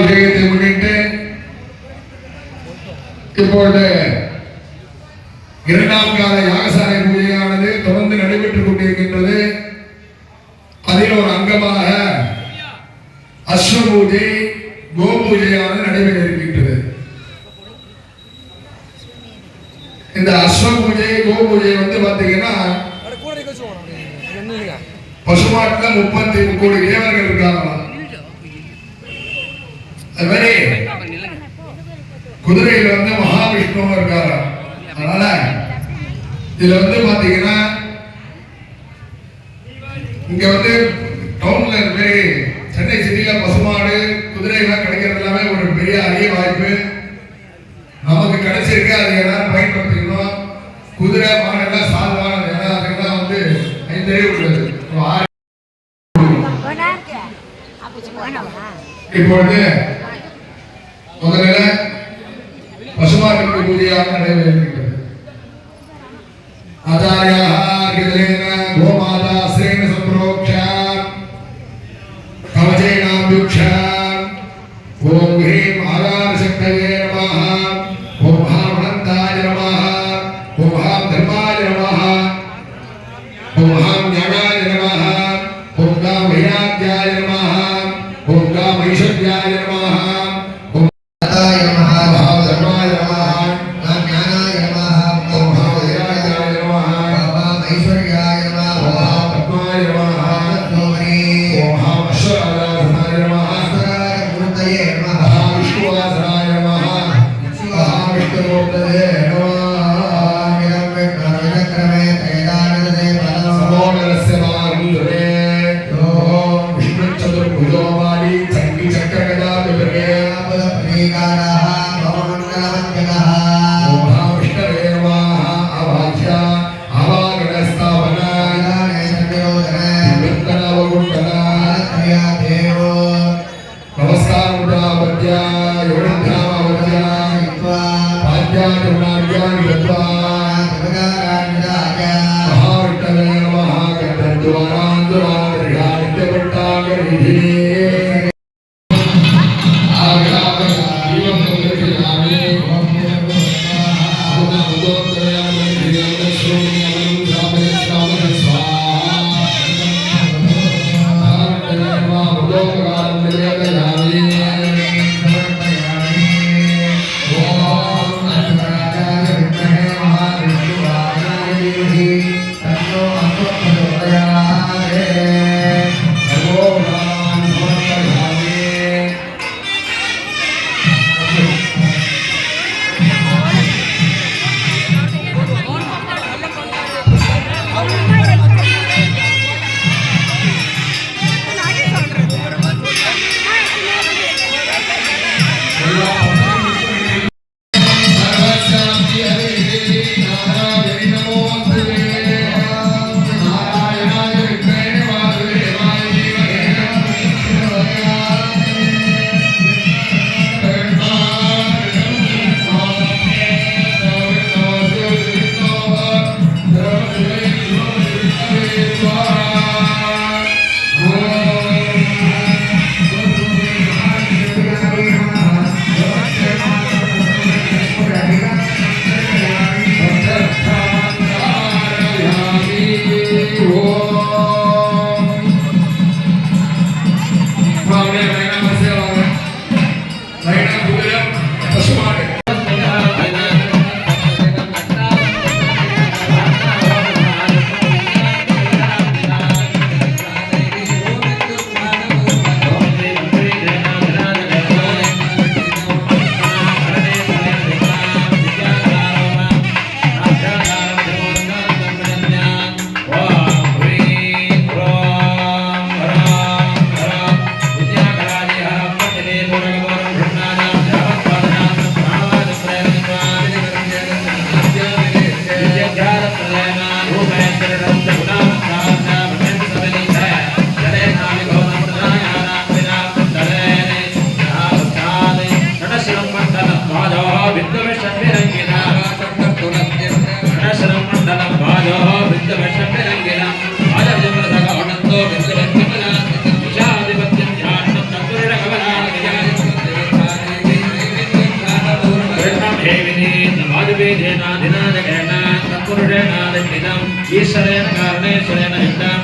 விஷயத்தை முன்னிட்டு இப்பொழுது இரண்டாம் கால யாகசாலை பூஜையானது தொடர்ந்து நடைபெற்றுக் கொண்டிருக்கின்றது. அதில் ஒரு அங்கமாக அஸ்வ பூஜை கோ பூஜையானது நடைபெற இருக்கின்றது. இந்த அஸ்வ பூஜை கோ பூஜை வந்து என்னங்க பசுமாட்டுல முப்பத்தி கோடி தேவர்கள் இருக்காங்களாம். அது மாதிரி குதிரையில வந்து மகாவிஷ்ணுவும் இருக்காராம் அதனால இதுல வந்து பாத்தீங்கன்னா இங்க வந்து டவுன்ல மாதிரி சென்னை சிட்டில பசுமாடு குதிரை எல்லாம் கிடைக்கிறது எல்லாமே ஒரு பெரிய அரிய வாய்ப்பு. நமக்கு கிடைச்சிருக்கு அதை எல்லாரும் பயன்படுத்திக்கணும். குதிரை மாடு எல்லாம் சாதமானது ஏன்னா அதுக்கெல்லாம் வந்து ஐந்தறிவு உள்ளது. இப்பொழுது முதல்ல பசுமாட்டுக்கு பூஜையாக நடைபெறுகின்றது llegará. ధీరేనాధినాథేణ సత్పురుషేణాదితం ఈశ్వరేణ కారణేశ్వరేణ హితం